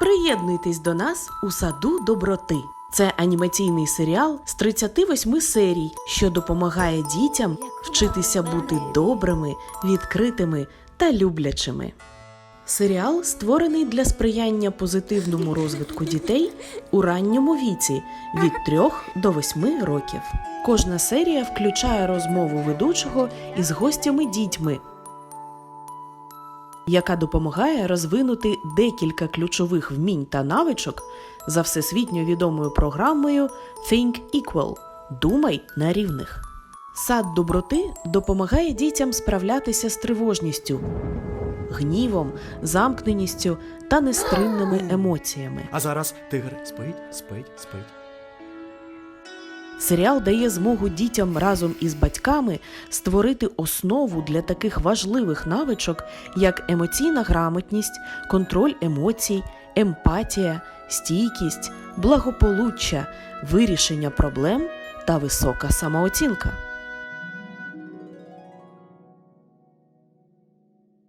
Приєднуйтесь до нас у саду доброти. Це анімаційний серіал з 38 серій, що допомагає дітям вчитися бути добрими, відкритими та люблячими. Серіал створений для сприяння позитивному розвитку дітей у ранньому віці від 3 до 8 років. Кожна серія включає розмову ведучого із гостями-дітьми, яка допомагає розвинути декілька ключових вмінь та навичок за всесвітньо відомою програмою Think Equal Думай на рівних. Сад доброти допомагає дітям справлятися з тривожністю, гнівом, замкненістю та нестримними емоціями. А зараз тигр спить, спить, спить. Серіал дає змогу дітям разом із батьками створити основу для таких важливих навичок, як емоційна грамотність, контроль емоцій, емпатія, стійкість, благополуччя, вирішення проблем та висока самооцінка.